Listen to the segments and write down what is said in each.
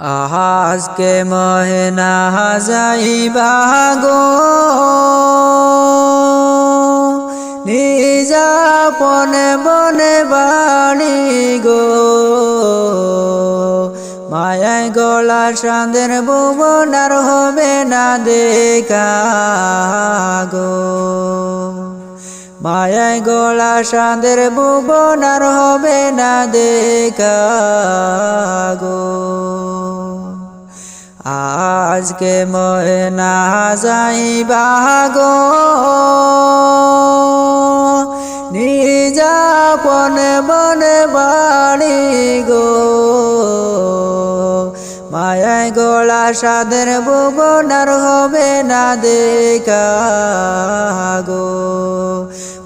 আজকে মহেনা যাইবা গো। নিজাপনে বনে বাড়ি গো। মায়ায় গলা সাঁদের ভুবনার হবে না দেখা গো। মায়ায় গোলা সাঁদের ভুবনার হবে না দেখা গো। আজকে ময়না যাইবা গো। গলা সাদের ভুবনার হবে না দেখা গো।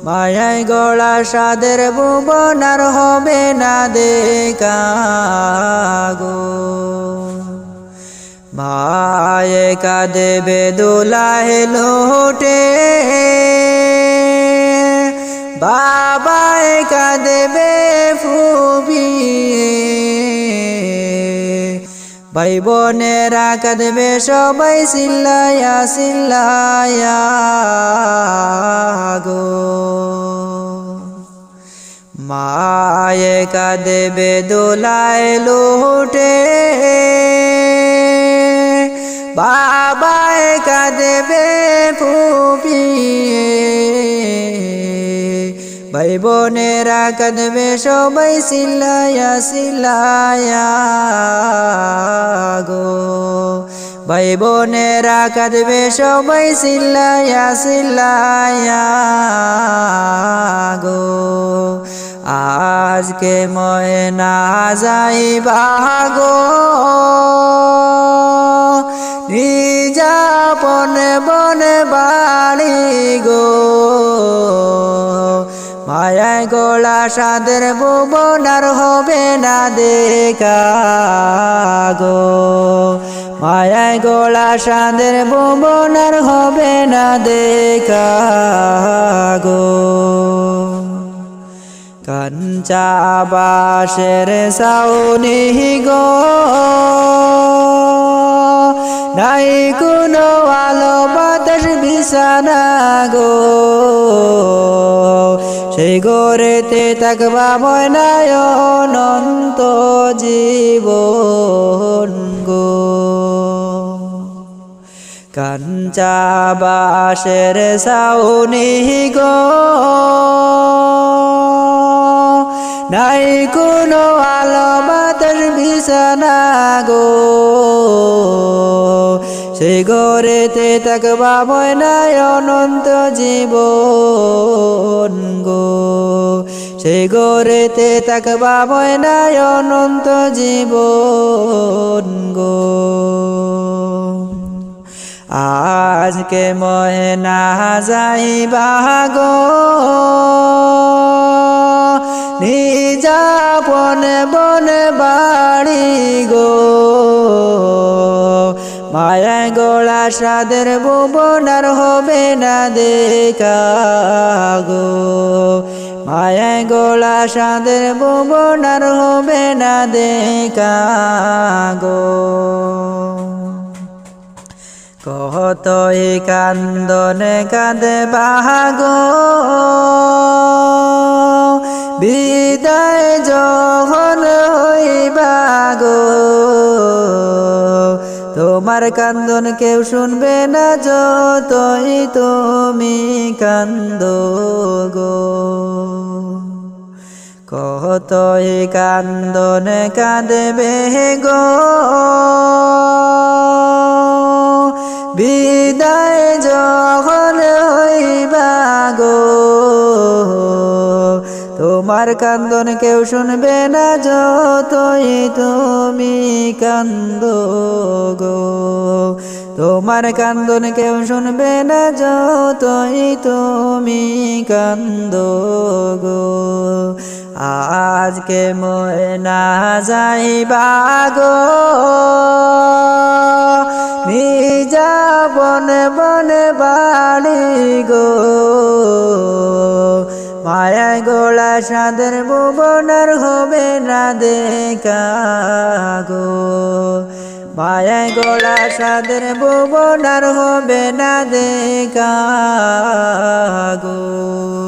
মায়ায় গলা সাদের ভুবনার হবে না দেখা গো। মায়ে কাঁদেবে দোলাহে লোটে বাবায় ভাই বোনেরা কাঁদবে সবাই সিল্লায়া সিল্লায়া গো। মায়ে কাঁদেবে দোলায় লোটে। বাবায় কাঁদেবে ফুপি ভাই বোনেরা কাঁদবে, সবাই সিল্লায়া সিল্লায়া গো। ভাই বোনেরা কাঁদবে, সবাই সিল্লায়া সিল্লায়া গো। আজকে ময়না যাইবা গো। নিজাপনে বনে বাড়ি গো। মায়ায় গোলা সাদের ভুবনার হবে না দেখা গো। মায়ায় গোলা সাদের ভুবনার হবে না দেখা গো। কাঞ্চা বাসের সাউনি গো। নাই কোনো আলো বাতাস বিছানা গো। সেই গোরেতে থাকবা ময়নায় অনন্ত জীবন গো। কাঞ্চা বাসের সাউনি গো। নাই কোনো আলো বাতাস বিছানা গো। সেই গড়েতে থাকবা ময়নায় অনন্ত জীবন গো। সেই গড়েতে থাকবা ময়নায় অনন্ত জীবন গো। আজকে ময়না যাইবা গো। নিজাপনে বনে বাড়ি গো। মায়ায় গোলা সাদের ভুবনার হবে না দেখা গো। মায়ায় গোলা সাদের ভুবনার হবে না দেখা গো। কতই কান্দনে কাঁদে বাহাগো। বিদায় যখন হইবা তোমার কান্দন কেউ শুনবে না যতই তুমি কান্দ গো। কতই কান্দন কাঁদবে গো। বিদায় কান্দন কেউ শুনবে না যতই তুমি কান্দ গো। তোমার কান্দন কেউ শুনবে না যতই তুমি কান্দ গো। আজকে ময়না যাইবা গো। নিজা বনে বনে বাড়ি গো। মায়া গোলা সাদের ভুবনার হবে না দেখা গো। মায়া গোলা সাদের ভুবনার হবে না দেখা গো।